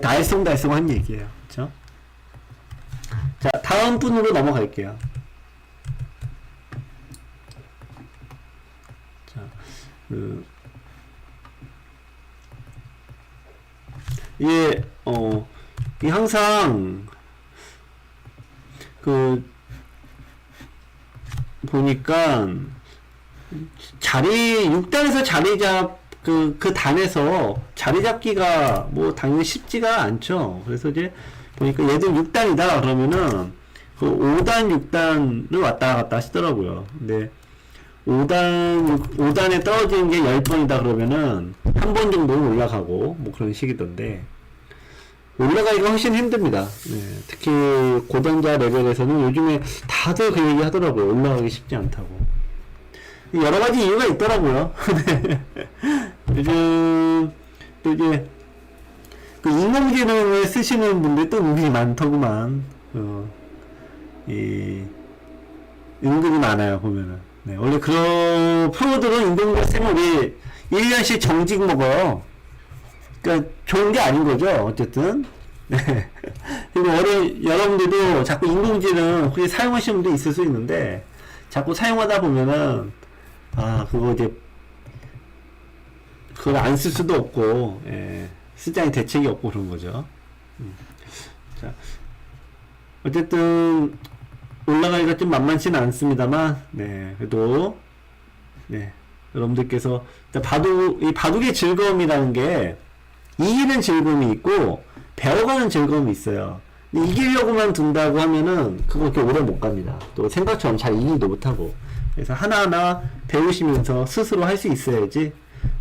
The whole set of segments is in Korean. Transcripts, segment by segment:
달성 달성한 얘기예요. 그렇죠? 자, 다음 분으로 넘어갈게요. 자, 그 이게 어, 이 항상 그 보니까 자리 6단에서 자리 잡 그, 그 단에서 자리 잡기가 뭐 당연히 쉽지가 않죠. 그래서 이제 보니까 얘들 6단이다 그러면은 그 5단, 6단을 왔다 갔다 하시더라고요. 근데 5단, 5단에 떨어지는 게 10번이다 그러면은 한 번 정도는 올라가고 뭐 그런 식이던데 올라가기가 훨씬 힘듭니다. 네, 특히 고단자 레벨에서는 요즘에 다들 그 얘기 하더라고요. 올라가기 쉽지 않다고. 여러 가지 이유가 있더라고요. 네. 요즘 또 이제 그 인공지능을 쓰시는 분들이 또 은근히 많더구만. 어, 이 은근히 많아요 보면은. 네, 원래 그런 프로들은 인공지능 쓰면 우리 1년씩 정직 먹어요. 그러니까 좋은 게 아닌 거죠. 어쨌든. 네. 그리고 어려, 여러분들도 자꾸 인공지능 혹시 사용하시는 분도 있을 수 있는데 자꾸 사용하다 보면은 아 그거 이제 그걸 안 쓸 수도 없고 예, 시장에 대책이 없고 그런 거죠. 음. 자 어쨌든 올라가기가 좀 만만치는 않습니다만 네 그래도 네 여러분들께서 바둑 이 바둑의 즐거움이라는 게 이기는 즐거움이 있고 배워가는 즐거움이 있어요. 이기려고만 둔다고 하면은 그거 그렇게 오래 못 갑니다. 또 생각처럼 잘 이기도 못하고 그래서 하나하나 배우시면서 스스로 할 수 있어야지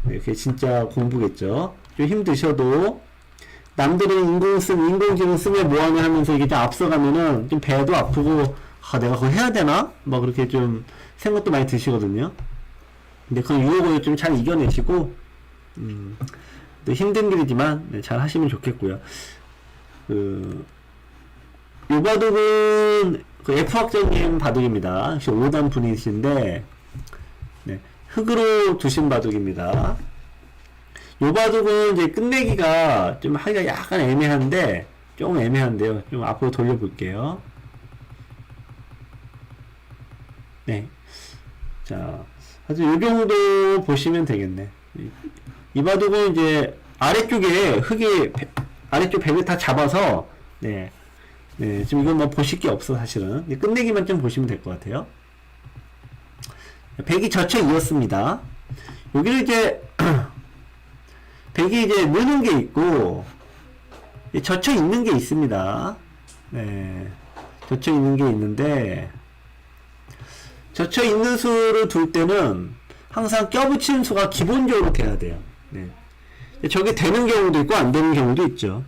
네, 그게 진짜 공부겠죠. 좀 힘드셔도 남들은 인공 쓰 인공지능 쓰면 뭐하냐 하면서 이게 좀 앞서가면은 좀 배도 아프고 아 내가 그거 해야 되나? 막 그렇게 좀 생각도 많이 드시거든요. 근데 그 유혹을 좀 잘 이겨내시고 음, 또 힘든 길이지만 네, 잘 하시면 좋겠고요. 그 요바둑은 그 F학적인 바둑입니다. 역시 5단 분이신데 네, 흙으로 두신 바둑입니다. 요 바둑은 이제 끝내기가 좀 하기가 약간 애매한데 좀 애매한데요. 좀 앞으로 돌려볼게요. 네. 자, 아주 요 정도 보시면 되겠네. 이, 이 바둑은 이제 아래쪽에 흙이 배- 아래쪽 벽을 다 잡아서 네. 네, 지금 이건 뭐 보실 게 없어 사실은. 끝내기만 좀 보시면 될 것 같아요. 백이 젖혀 이었습니다. 여기를 이제 백이 이제 느는 게 있고 이 젖혀 있는 게 있습니다. 네, 젖혀 있는 게 있는데 젖혀 있는 수를 둘 때는 항상 껴붙이는 수가 기본적으로 돼야 돼요. 네. 저게 되는 경우도 있고 안 되는 경우도 있죠.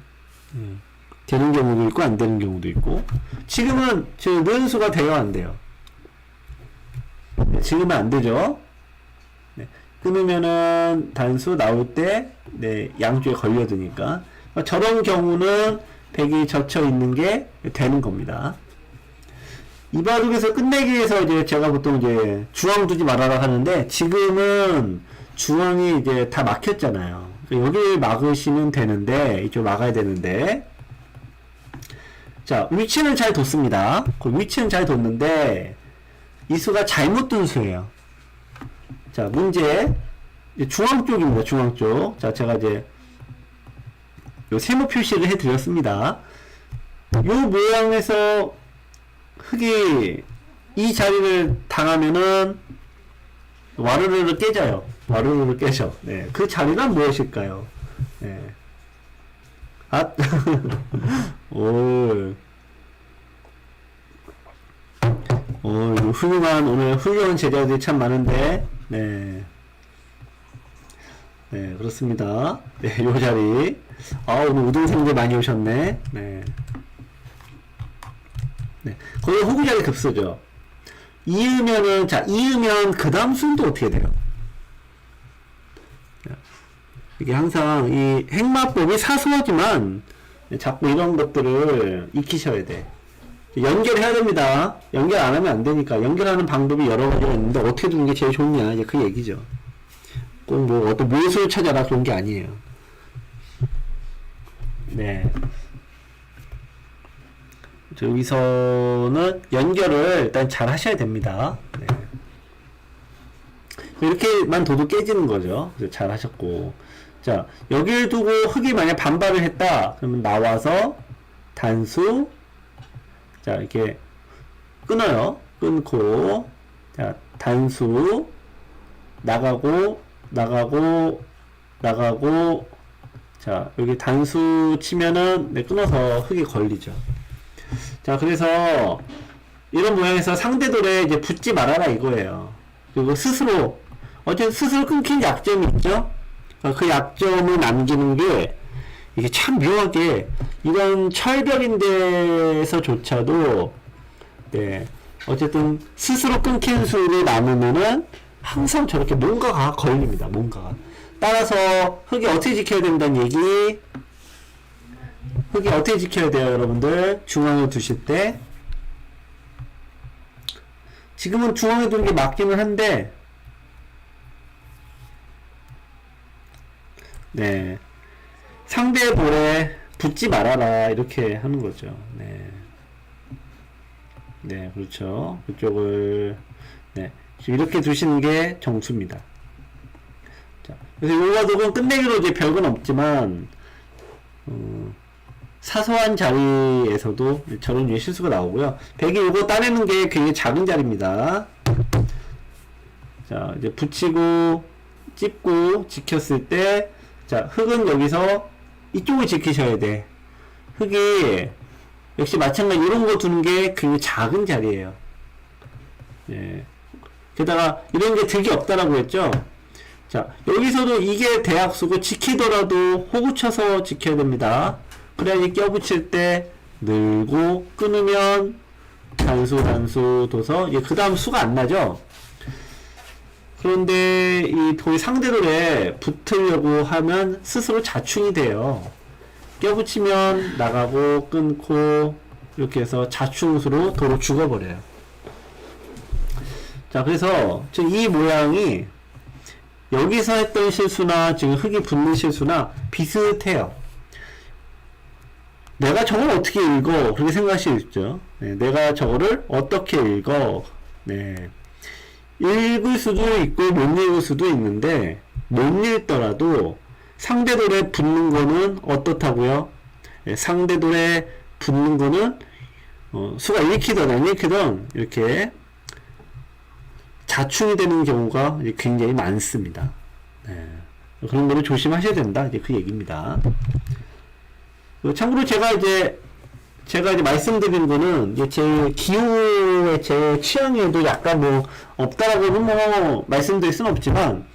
음. 되는 경우도 있고 안 되는 경우도 있고 지금은 지금 는 수가 돼요 안 돼요? 네, 지금은 안 되죠. 네, 끊으면은 단수 나올 때 네, 양쪽에 걸려드니까 그러니까 저런 경우는 백이 젖혀 있는 게 되는 겁니다. 이 바둑에서 끝내기 위해서 이제 제가 보통 이제 중앙 두지 말아라 하는데 지금은 중앙이 이제 다 막혔잖아요. 여기 막으시면 되는데 이쪽 막아야 되는데 자 위치는 잘 뒀습니다. 그 위치는 잘 뒀는데 이 수가 잘못 둔 수예요. 자 문제 중앙 쪽입니다. 중앙 쪽. 자 제가 이제 요 세모 표시를 해 드렸습니다. 요 모양에서 흙이 이 자리를 당하면은 와르르르 깨져요. 와르르르 깨져. 네. 그 자리가 무엇일까요? 네. 아, 오. 오, 이거 훌륭한, 오늘 훌륭한 제자들이 참 많은데, 네. 네, 그렇습니다. 네, 요 자리. 아, 오늘 우등생들 많이 오셨네. 네. 네. 거기 호구 자리 급소죠. 이으면은, 자, 이으면 그 다음 순도 어떻게 돼요? 이게 항상 이 행마법이 사소하지만 자꾸 이런 것들을 익히셔야 돼. 연결해야 됩니다. 연결 안 하면 안 되니까. 연결하는 방법이 여러 가지가 있는데 어떻게 두는 게 제일 좋냐. 이제 그 얘기죠. 꼭 뭐 어떤 모수를 찾아라 그런 게 아니에요. 네. 자, 여기서는 연결을 일단 잘 하셔야 됩니다. 네. 이렇게만 둬도 깨지는 거죠. 잘 하셨고. 자, 여기를 두고 흙이 만약 반발을 했다. 그러면 나와서 단수. 자, 이렇게 끊어요. 끊고. 자, 단수. 나가고, 나가고, 나가고. 자, 여기 단수 치면은, 네, 끊어서 흙이 걸리죠. 자, 그래서 이런 모양에서 상대돌에 이제 붙지 말아라 이거예요. 그리고 스스로 어쨌든 스스로 끊긴 약점이 있죠. 어, 그 약점을 남기는 게 이게 참 묘하게 이런 철벽인 데서조차도 네 어쨌든 스스로 끊긴 수를 남으면은 항상 저렇게 뭔가가 걸립니다. 뭔가가 따라서 흙이 어떻게 지켜야 된다는 얘기 흙이 어떻게 지켜야 돼요, 여러분들? 중앙에 두실 때. 지금은 중앙에 두는 게 맞기는 한데, 네. 상대 볼에 붙지 말아라, 이렇게 하는 거죠. 네. 네, 그렇죠. 그쪽을, 네. 지금 이렇게 두시는 게 정수입니다. 자, 그래서 이 와독은 끝내기로 이제 별건 없지만, 어, 사소한 자리에서도 저런 유의 실수가 나오고요. 백이 이거 따내는 게 굉장히 작은 자리입니다. 자, 이제 붙이고, 찝고, 지켰을 때, 자, 흙은 여기서 이쪽을 지키셔야 돼. 흙이, 역시 마찬가지 이런 거 두는 게 굉장히 작은 자리예요. 예. 게다가 이런 게 득이 없다라고 했죠. 자, 여기서도 이게 대학수고 지키더라도 호구 쳐서 지켜야 됩니다. 그래야지 껴붙일 때 늘고 끊으면 단수 단수 둬서 이제 그 다음 수가 안 나죠. 그런데 이 돌이 상대돌에 붙으려고 하면 스스로 자충이 돼요. 껴붙이면 나가고 끊고 이렇게 해서 자충수로 도로 죽어버려요. 자 그래서 이 모양이 여기서 했던 실수나 지금 흙이 붙는 실수나 비슷해요. 내가 저걸 어떻게 읽어? 그렇게 생각하실 수 있죠. 네, 내가 저거를 어떻게 읽어? 네. 읽을 수도 있고 못 읽을 수도 있는데 못 읽더라도 상대돌에 붙는 거는 어떻다고요? 네, 상대돌에 붙는 거는 어, 수가 읽히든 안 읽히든 이렇게 자충이 되는 경우가 굉장히 많습니다. 네. 그런 거를 조심하셔야 된다. 이제 그 얘기입니다. 그 참고로 제가 이제 제가 이제 말씀드린 거는 이제 제 기호의 제 취향에도 약간 뭐 없다라고는 뭐 말씀드릴 수는 없지만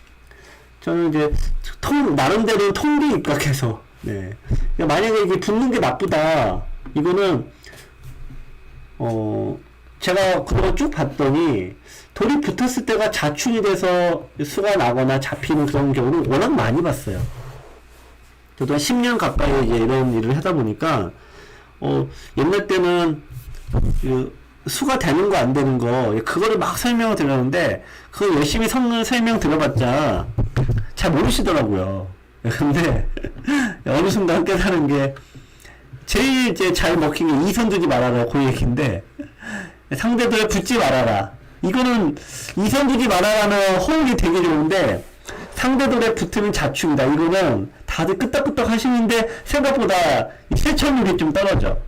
저는 이제 통 나름대로 통계 입각해서 네 그러니까 만약에 이게 붙는 게 나쁘다 이거는 어 제가 그거 쭉 봤더니 돌이 붙었을 때가 자충이 돼서 수가 나거나 잡히는 그런 경우를 워낙 많이 봤어요. 저도 한 10년 가까이 이제 이런 일을 하다 보니까, 어, 옛날 때는, 그, 수가 되는 거 안 되는 거, 그거를 막 설명을 드렸는데, 그거 열심히 성, 설명 들어봤자, 잘 모르시더라고요. 근데, 어느 순간 깨달은 게, 제일 이제 잘 먹힌 게 이선 두지 말아라, 그 얘기인데, 상대들에 붙지 말아라. 이거는 이선 두지 말아라는 호응이 되게 좋은데, 상대돌에 붙으면 자충이다. 이거는 다들 끄떡끄떡 하시는데 생각보다 이 실천률이 좀 떨어져.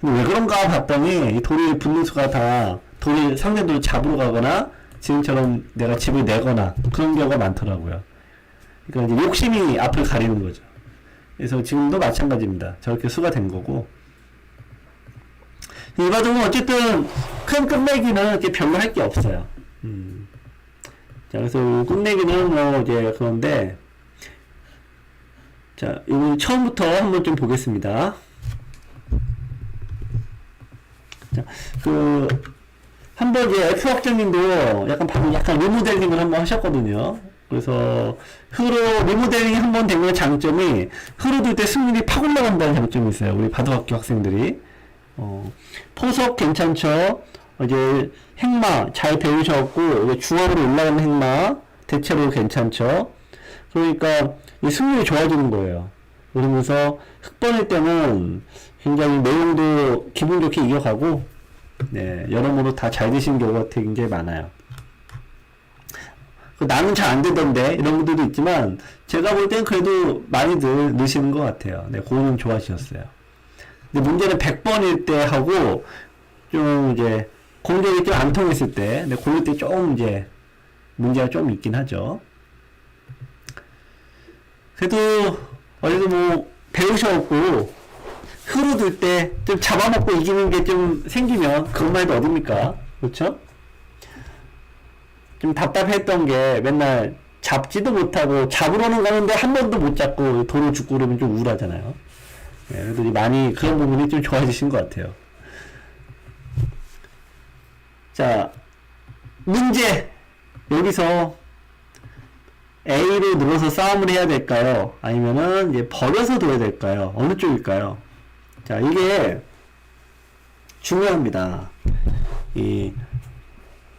왜 그런가 봤더니 이 돌이 붙는 수가 다 돌이 상대돌 잡으러 가거나 지금처럼 내가 집을 내거나 그런 경우가 많더라고요. 그러니까 욕심이 앞을 가리는 거죠. 그래서 지금도 마찬가지입니다. 저렇게 수가 된 거고. 이 과정은 어쨌든 큰 끝내기는 이렇게 별로 할 게 없어요. 음. 자, 그래서 끝내기는 뭐 이제 그런데 자, 이거 처음부터 한번 좀 보겠습니다. 자, 그 한번 이제 F 학장님도 약간 방금 약간 리모델링을 한번 하셨거든요. 그래서 흐로 리모델링이 한번 된 건 장점이 흐로 둘 때 승률이 팍 올라간다는 장점이 있어요. 우리 바도학교 학생들이 어, 포석 괜찮죠? 어, 이제 행마 잘 배우셨고 중앙으로 올라가는 행마 대체로 괜찮죠. 그러니까 이 승률이 좋아지는 거예요. 그러면서 흑번일 때는 굉장히 내용도 기분 좋게 이겨가고, 네, 여러모로 다 잘 되시는 경우가 굉장히 많아요. 그 나는 잘 안 되던데 이런 분들도 있지만 제가 볼 땐 그래도 많이들 넣으시는 것 같아요. 네, 그거는 좋아하셨어요. 근데 문제는 100번일 때 하고 좀 이제 공격이 좀 안 통했을 때, 네, 그럴 때좀 이제 문제가 좀 있긴 하죠. 그래도 어디서 뭐 배우셔갖고 흐르들 때 좀 잡아먹고 이기는 게 좀 생기면 그것만 해도 어딥니까? 그렇죠? 좀 답답했던 게 맨날 잡지도 못하고 잡으러는 가는데 한 번도 못 잡고 도로 죽고 그러면 좀 우울하잖아요. 네, 그래도 많이 그런 부분이 좀 좋아지신 것 같아요. 자, 문제! 여기서 A로 눌러서 싸움을 해야 될까요? 아니면은 이제 버려서 둬야 될까요? 어느 쪽일까요? 자, 이게 중요합니다. 이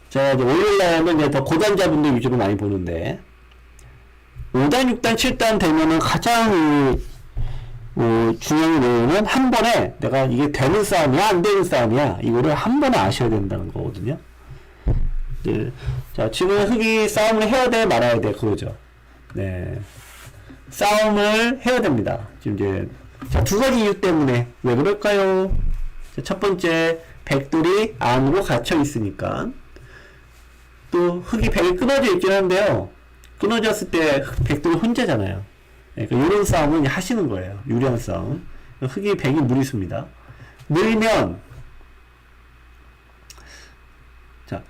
제가 이제 월요일날은 이제 더 고단자분들 위주로 많이 보는데 5단, 6단, 7단 되면은 가장 이, 어, 중요한 내용은 한 번에 내가 이게 되는 싸움이야 안 되는 싸움이야 이거를 한 번에 아셔야 된다는 거거든요. 네. 자 지금 흑이 싸움을 해야 돼 말아야 돼 그거죠. 네. 싸움을 해야 됩니다. 지금 이제 자, 두 가지 이유 때문에 왜 그럴까요? 자, 첫 번째 백돌이 안으로 갇혀 있으니까 또 흙이 백이 끊어져 있긴 한데요. 끊어졌을 때 흑- 백돌이 혼자잖아요. 네, 그러니까 이런 싸움은 하시는 거예요. 유리한 싸움. 흙이 백이 무리수입니다. 늘면 자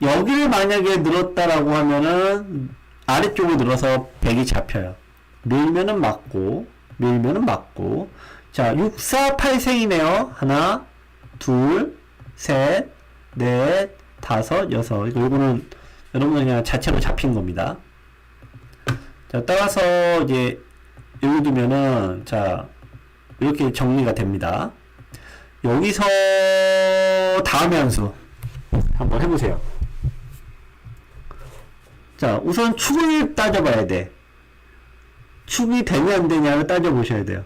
여기를 만약에 늘었다라고 하면은 아래쪽으로 늘어서 백이 잡혀요. 밀면은 맞고 밀면은 맞고 자 6, 4, 8생이네요. 하나 둘, 셋, 넷, 다섯, 여섯. 이거 요거는 여러분 그냥 자체로 잡힌 겁니다. 자, 따라서 이제 여기 두면은 자, 이렇게 정리가 됩니다. 여기서 다음 함수 한번 해보세요. 자, 우선 축을 따져봐야 돼. 축이 되냐 안 되냐를 따져보셔야 돼요.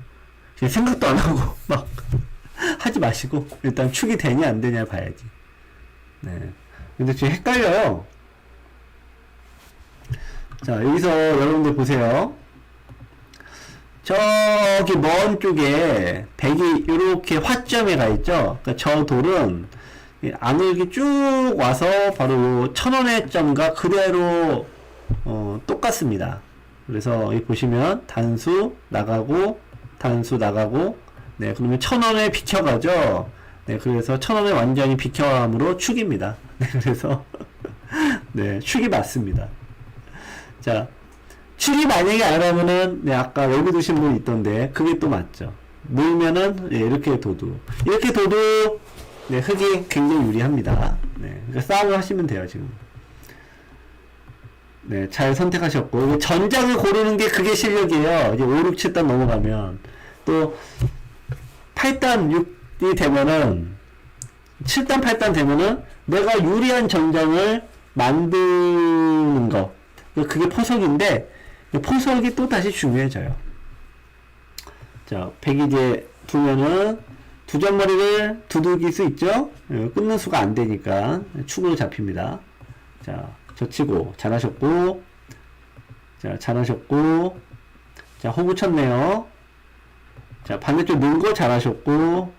생각도 안 하고 막 하지 마시고 일단 축이 되냐 안 되냐 봐야지. 네. 근데 지금 헷갈려요. 자, 여기서 여러분들 보세요. 저기 먼 쪽에 백이 이렇게 화점에 가 있죠. 그러니까 저 돌은 이 안을 이렇게 쭉 와서 바로 요 천원의 점과 그대로 어, 똑같습니다. 그래서 여기 보시면 단수 나가고 단수 나가고 네 그러면 천원에 비켜가죠. 네 그래서 천원에 완전히 비켜함으로 축입니다. 네 그래서 네 축이 맞습니다. 자 축이 만약에 아니라면은 네 아까 여기 두신 분 있던데 그게 또 맞죠. 놓으면은 예, 이렇게 도두 이렇게 도두 네 흙이 굉장히 유리합니다. 네 그러니까 싸움을 하시면 돼요 지금. 네, 잘 선택하셨고, 전장을 고르는 게 그게 실력이에요. 이제 5, 6, 7단 넘어가면. 또, 8단, 6이 되면은, 7단, 8단 되면은, 내가 유리한 전장을 만드는 거. 그게 포석인데, 이 포석이 또 다시 중요해져요. 자, 100 이제 두면은, 두 점머리를 두들길 수 있죠? 예, 끊는 수가 안 되니까, 축으로 잡힙니다. 자, 젖히고 잘하셨고 자 잘하셨고 자 호구 쳤네요 자 반대쪽 늘고 잘하셨고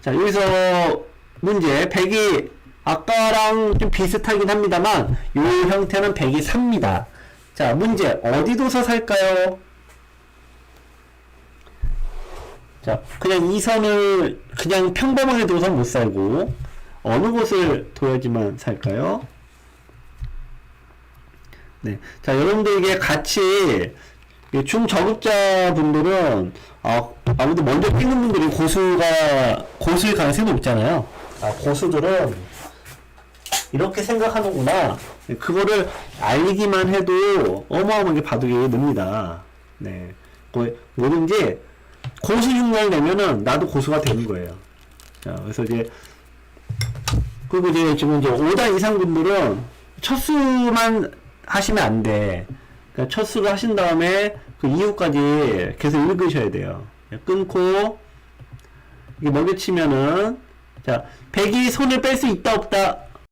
자 여기서 문제 100이 아까랑 좀 비슷하긴 합니다만 이 형태는 100이 삽니다 자 문제 어디 둬서 살까요 자 그냥 이 선을 그냥 평범하게 둬서 못 살고 어느 곳을 둬야지만 살까요 네. 자, 여러분들에게 같이 이 중저급자 분들은 아, 아무래도 먼저 뛰는 분들이 고수가 고수일 가능성이 높잖아요. 아, 고수들은 이렇게 생각하는구나. 네, 그거를 알기만 해도 어마어마하게 바둑이 늡니다. 네. 그 뭐든지 고수 흉내를 내면은 나도 고수가 되는 거예요. 자, 그래서 이제 그리고 이제 지금 이제 5단 이상 분들은 첫 수만 하시면 안 돼. 그러니까 첫 수를 하신 다음에 그 이후까지 계속 읽으셔야 돼요. 끊고 이게 먹여치면은 자 백이 손을 뺄 수 있다 없다